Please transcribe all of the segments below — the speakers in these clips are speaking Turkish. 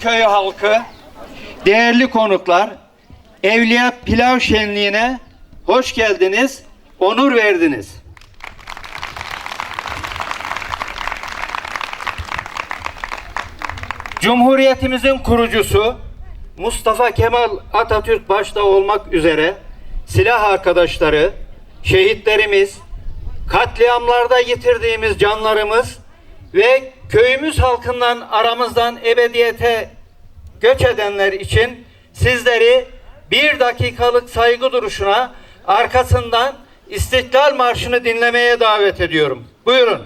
Köy halkı, değerli konuklar, Evliya Pilav Şenliği'ne hoş geldiniz, onur verdiniz. Cumhuriyetimizin kurucusu Mustafa Kemal Atatürk başta olmak üzere silah arkadaşları, şehitlerimiz, katliamlarda yitirdiğimiz canlarımız ve köyümüz halkından aramızdan ebediyete göç edenler için sizleri bir dakikalık saygı duruşuna arkasından İstiklal Marşı'nı dinlemeye davet ediyorum. Buyurun.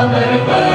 Father,